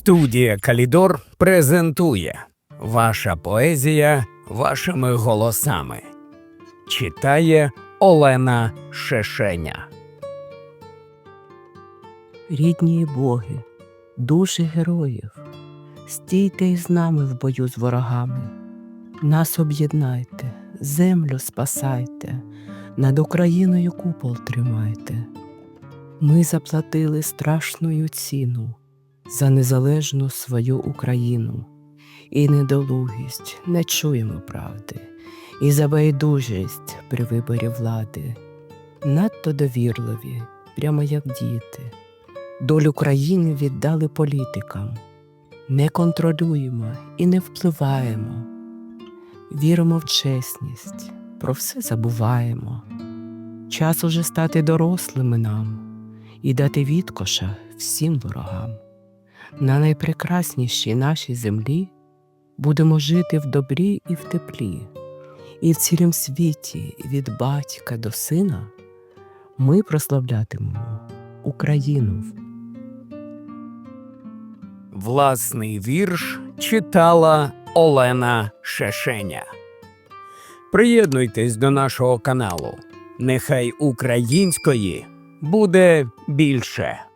Студія Калідор презентує Ваша поезія вашими голосами. Читає Олена Шешеня. Рідні боги, душі героїв, стійте із нами в бою з ворогами. Нас об'єднайте, землю спасайте, над Україною купол тримайте. Ми заплатили страшную ціну за незалежну свою Україну, і недолугість не чуємо правди, і за байдужість при виборі влади. Надто довірливі, прямо як діти. Долю країни віддали політикам. Не контролюємо і не впливаємо. Віримо в чесність, про все забуваємо. Час уже стати дорослими нам і дати відкоша всім ворогам. На найпрекраснішій нашій землі будемо жити в добрі і в теплі, і в цілім світі від батька до сина ми прославлятимемо Україну. Власний вірш читала Олена Шешеня. Приєднуйтесь до нашого каналу. Нехай української буде більше.